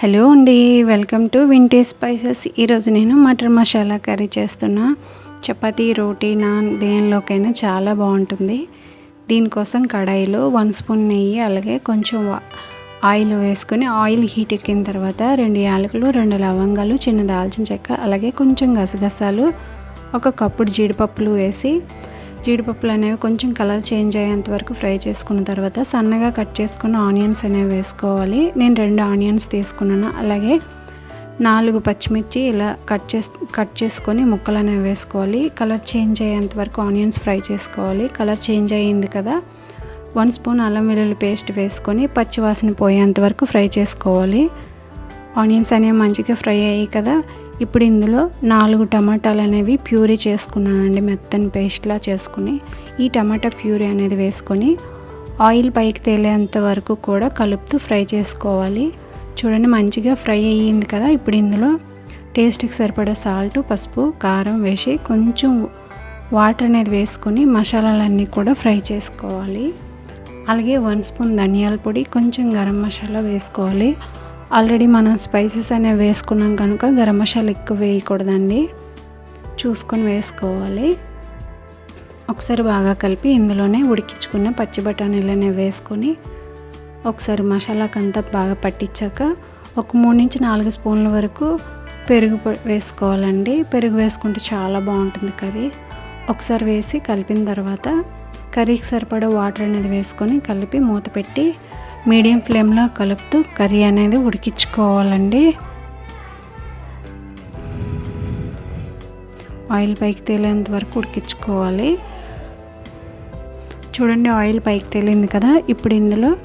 Hello అండి welcome to vintage spices. ఈరోజు నేను మటర్ మసాలా కర్రీ చేస్తున్నా. చపాతీ రోటీ నాన్ దేనిలోకైనా చాలా బాగుంటుంది. దీనికోసం కడాయిలో వన్ స్పూన్ నెయ్యి అలాగే కొంచెం ఆయిల్ వేసుకొని ఆయిల్ హీట్ ఎక్కిన తర్వాత రెండు యాలకులు రెండు లవంగాలు చిన్న దాల్చిన చెక్క అలాగే కొంచెం గసగసాలు ఒక కప్పుడు జీడిపప్పులు వేసి జీడిపప్పులు అనేవి కొంచెం కలర్ చేంజ్ అయ్యేంత వరకు ఫ్రై చేసుకున్న తర్వాత సన్నగా కట్ చేసుకున్న ఆనియన్స్ అనేవి వేసుకోవాలి. నేను రెండు ఆనియన్స్ తీసుకున్నాను. అలాగే నాలుగు పచ్చిమిర్చి ఇలా కట్ చేసి కట్ చేసుకొని ముక్కలు అనేవి వేసుకోవాలి. కలర్ చేంజ్ అయ్యేంత వరకు ఆనియన్స్ ఫ్రై చేసుకోవాలి. కలర్ చేంజ్ అయ్యింది కదా? వన్ స్పూన్ అల్లం వెల్లుల్లి పేస్ట్ వేసుకొని పచ్చివాసన పోయేంత వరకు ఫ్రై చేసుకోవాలి. ఆనియన్స్ అనేవి మంచిగా ఫ్రై అయ్యాయి కదా. ఇప్పుడు ఇందులో నాలుగు టమాటాలు అనేవి ప్యూరీ చేసుకున్నానండి మెత్తని పేస్ట్లా చేసుకుని. ఈ టమాటా ప్యూరీ అనేది వేసుకొని ఆయిల్ పైకి తేలేంత వరకు కూడా కలుపుతూ ఫ్రై చేసుకోవాలి. చూడండి మంచిగా ఫ్రై అయ్యింది కదా. ఇప్పుడు ఇందులో టేస్ట్కి సరిపడా సాల్ట్ పసుపు కారం వేసి కొంచెం వాటర్ అనేది వేసుకొని మసాలాలన్నీ కూడా ఫ్రై చేసుకోవాలి. అలాగే వన్ స్పూన్ ధనియాల పొడి కొంచెం గరం మసాలా వేసుకోవాలి. ఆల్రెడీ మనం స్పైసెస్ అనేవి వేసుకున్నాం కనుక గరం మసాలా ఎక్కువ వేయకూడదండి. చూసుకొని వేసుకోవాలి. ఒకసారి బాగా కలిపి ఇందులోనే ఉడికించుకున్న పచ్చి బఠానీలు అనేవి వేసుకొని ఒకసారి మసాలాకంతా బాగా పట్టించాక ఒక మూడు నుంచి నాలుగు స్పూన్ల వరకు పెరుగు వేసుకోవాలండి. పెరుగు వేసుకుంటే చాలా బాగుంటుంది కర్రీ. ఒకసారి వేసి కలిపిన తర్వాత కర్రీకి సరిపడా వాటర్ అనేది వేసుకొని కలిపి మూత పెట్టి మీడియం ఫ్లేమ్లో కలుపుతూ కర్రీ అనేది ఉడికించుకోవాలండి. ఆయిల్ పైకి తేలేంత వరకు ఉడికించుకోవాలి. చూడండి ఆయిల్ పైకి తేలింది కదా ఇప్పుడు ఇందులో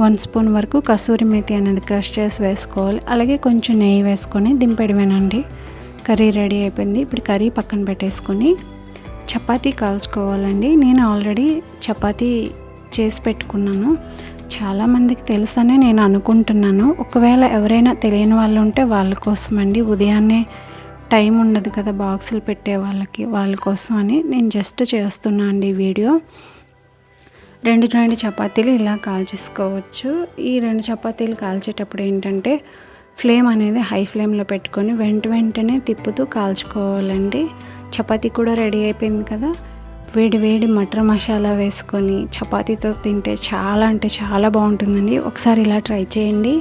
వన్ స్పూన్ వరకు కసూరి మేతి అనేది క్రష్ చేసి వేసుకోవాలి. అలాగే కొంచెం నెయ్యి వేసుకొని దింపేయడమేనండి. కర్రీ రెడీ అయిపోయింది. ఇప్పుడు కర్రీ పక్కన పెట్టేసుకొని చపాతీ కాల్చుకోవాలండి. నేను ఆల్రెడీ చపాతీ చేసి పెట్టుకున్నాను. చాలామందికి తెలుసనే నేను అనుకుంటున్నాను. ఒకవేళ ఎవరైనా తెలియని వాళ్ళు ఉంటే వాళ్ళ కోసం అండి. ఉదయాన్నే టైం ఉండదు కదా బాక్సులు పెట్టే వాళ్ళకి వాళ్ళ కోసం అని నేను జస్ట్ చేస్తున్నా అండి వీడియో. రెండు రెండు చపాతీలు ఇలా కాల్చేసుకోవచ్చు. ఈ రెండు చపాతీలు కాల్చేటప్పుడు ఏంటంటే ఫ్లేమ్ అనేది హై ఫ్లేమ్లో పెట్టుకొని వెంట వెంటనే తిప్పుతూ కాల్చుకోవాలండి. చపాతీ కూడా రెడీ అయిపోయింది కదా. వేడి వేడి మటర్ మసాలా వేసుకొని చపాతీతో తింటే చాలా అంటే చాలా బాగుంటుందండి. ఒకసారి ఇలా ట్రై చేయండి.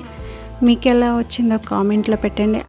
మీకు ఎలా వచ్చిందో కామెంట్లో పెట్టండి.